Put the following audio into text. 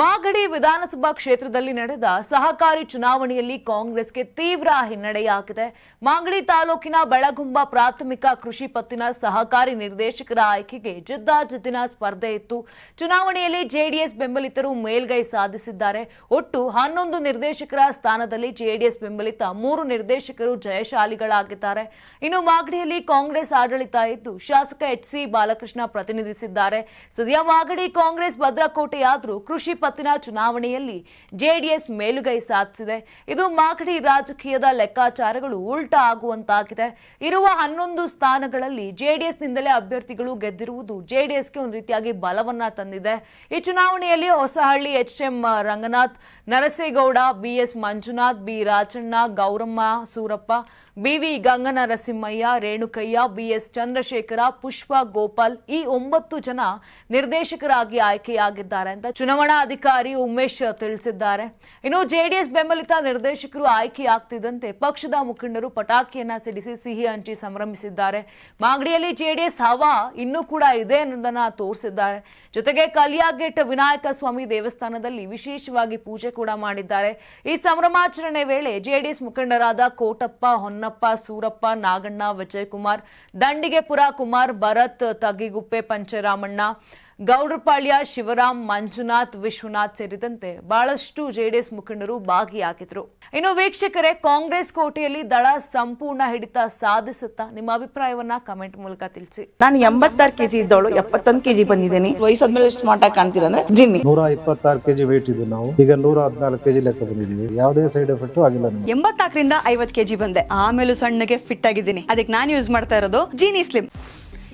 ಮಾಗಡಿ ವಿಧಾನಸಭಾ ಕ್ಷೇತ್ರದಲ್ಲಿ ನಡೆದ ಸಹಕಾರಿ ಚುನಾವಣೆಯಲ್ಲಿ ಕಾಂಗ್ರೆಸ್ಗೆ ತೀವ್ರ ಹಿನ್ನಡೆಯಾಗಿದೆ ಮಾಗಡಿ ತಾಲೂಕಿನ ಬೆಳಗುಂಬ ಪ್ರಾಥಮಿಕ ಕೃಷಿ ಪತ್ತಿನ ಸಹಕಾರಿ ನಿರ್ದೇಶಕರ ಆಯ್ಕೆಗೆ ಜಿದ್ದಾಜಿದ್ದಿನ ಸ್ಪರ್ಧೆ ಇತ್ತು. ಚುನಾವಣೆಯಲ್ಲಿ ಜೆಡಿಎಸ್ ಬೆಂಬಲಿತರು ಮೇಲ್ಗೈ ಸಾಧಿಸಿದ್ದಾರೆ. ಒಟ್ಟು ಹನ್ನೊಂದು ನಿರ್ದೇಶಕರ ಸ್ಥಾನದಲ್ಲಿ ಜೆಡಿಎಸ್ ಬೆಂಬಲಿತ ಮೂರು ನಿರ್ದೇಶಕರು ಜಯಶಾಲಿಗಳಾಗಿದ್ದಾರೆ. ಇನ್ನು ಮಾಗಡಿಯಲ್ಲಿ ಕಾಂಗ್ರೆಸ್ ಆಡಳಿತ ಇದ್ದು, ಶಾಸಕ ಎಚ್ ಸಿ ಬಾಲಕೃಷ್ಣ ಪ್ರತಿನಿಧಿಸಿದ್ದಾರೆ. ಸದ್ಯ ಮಾಗಡಿ ಕಾಂಗ್ರೆಸ್ ಭದ್ರಕೋಟೆಯಾದರೂ ಕೃಷಿ ಪತ್ತಿನ ಚುನಾವಣೆಯಲ್ಲಿ ಜೆಡಿಎಸ್ ಮೇಲುಗೈ ಸಾಧಿಸಿದೆ. ಇದು ಮಾಗಡಿ ರಾಜಕೀಯದ ಲೆಕ್ಕಾಚಾರಗಳು ಉಲ್ಟಾ ಆಗುವಂತಾಗಿದೆ. ಇರುವ ಹನ್ನೊಂದು ಸ್ಥಾನಗಳಲ್ಲಿ ಜೆಡಿಎಸ್ನಿಂದಲೇ ಅಭ್ಯರ್ಥಿಗಳು ಗೆದ್ದಿರುವುದು ಜೆಡಿಎಸ್ಗೆ ಒಂದು ರೀತಿಯಾಗಿ ಬಲವನ್ನ ತಂದಿದೆ. ಈ ಚುನಾವಣೆಯಲ್ಲಿ Hosahalli H M Ranganath, Narasegowda, B S Manjunath, B Rajanna, Gowramma Surappa, B V Ganganarasimhaiah, Renukaiah, B S Chandrashekara, Pushpa Gopal ಈ ಒಂಬತ್ತು ಜನ ನಿರ್ದೇಶಕರಾಗಿ ಆಯ್ಕೆಯಾಗಿದ್ದಾರೆ ಅಂತ ಚುನಾವಣಾಧಿಕಾರಿ ಉಮೇಶ್ ತಿಳಿಸಿದ್ದಾರೆ. ಇನ್ನು ಜೆಡಿಎಸ್ ಬೆಂಬಲಿತ ನಿರ್ದೇಶಕರು ಆಯ್ಕೆಯಾಗ್ತಿದ್ದಂತೆ ಪಕ್ಷದ ಮುಖಂಡರು ಪಟಾಕಿಯನ್ನ ಸಿಡಿಸಿ ಸಿಹಿ ಹಂಚಿ ಸಂಭ್ರಮಿಸಿದ್ದಾರೆ. ಮಾಗಡಿಯಲ್ಲಿ ಜೆಡಿಎಸ್ ಹವಾ ಇನ್ನೂ ಕೂಡ ಇದೆ ಅನ್ನೋದನ್ನ ತೋರಿಸಿದ್ದಾರೆ. ಜೊತೆಗೆ ಕಲಿಯಾಗೇಟ್ ವಿನಾಯಕ ಸ್ವಾಮಿ ದೇವಸ್ಥಾನದಲ್ಲಿ ವಿಶೇಷವಾಗಿ ಪೂಜೆ ಕೂಡ ಮಾಡಿದ್ದಾರೆ. ಈ ಸಂಭ್ರಮಾಚರಣೆ ವೇಳೆ ಜೆಡಿಎಸ್ ಮುಖಂಡರಾದ ಕೋಟಪ್ಪ, ಹೊನ್ನಪ್ಪ, ಸೂರಪ್ಪ, ನಾಗಣ್ಣ ವಿಜಯ್ ಕುಮಾರ್ ದಂಡಿಗೆಪುರ ಕುಮಾರ್, ಭರತ್, ತಗ್ಗಿಗುಪ್ಪೆ, ಪಂಚರಾಮಣ್ಣ ಗೌಡ್ರಪಾಳ್ಯ ಶಿವರಾಮ್ ಮಂಜುನಾಥ್ ವಿಶ್ವನಾಥ್ ಸೇರಿದಂತೆ ಬಹಳಷ್ಟು ಜೆಡಿಎಸ್ ಮುಖಂಡರು ಭಾಗಿಯಾಗಿದ್ರು. ಇನ್ನು ವೀಕ್ಷಕರೇ ಕಾಂಗ್ರೆಸ್ ಕೋಟೆಯಲ್ಲಿ ದಳ ಸಂಪೂರ್ಣ ಹಿಡಿತ ಸಾಧಿಸುತ್ತಾ ನಿಮ್ಮ ಅಭಿಪ್ರಾಯವನ್ನ ಕಮೆಂಟ್ ಮೂಲಕ ತಿಳಿಸಿ. ನಾನು ಎಂಬತ್ತಾರು ಕೆಜಿ ಇದ್ದವಳು ಎಪ್ಪತ್ತೊಂದು ಕೆಜಿ ಬಂದಿದ್ದೀನಿ. ವಯಸ್ಸಾದ್ಮೇಲೆ ಸ್ಮಾರ್ಟ್ ಆಗಿ ಕಾಣ್ತೀರಾ ಅಂದ್ರೆ ಜಿನ್ನಿ. ನೂರ ಇಪ್ಪತ್ತಾರು ಕೆಜಿ ವೇಟ್ ಇದ್ದು ನಾವು. ಈಗ ನೂರ ಹದಿನಾಲ್ಕು ಕೆಜಿ ಲೆಕ್ಕ ಬಂದಿದ್ದೀವಿ. ಯಾವುದೇ ಸೈಡ್ ಎಫೆಕ್ಟ್ ಆಗಿಲ್ಲ ಎಂಬತ್ನಾಲ್ಕರಿಂದ ಐವತ್ ಕೆಜಿ ಬಂದೆ. ಆಮೇಲೆ ಸಣ್ಣಗೆ ಫಿಟ್ ಆಗಿದ್ದೀನಿ. ಅದಕ್ಕೆ ನಾನು ಯೂಸ್ ಮಾಡ್ತಾ ಇರೋದು ಜೀನಿ ಸ್ಲಿಮ್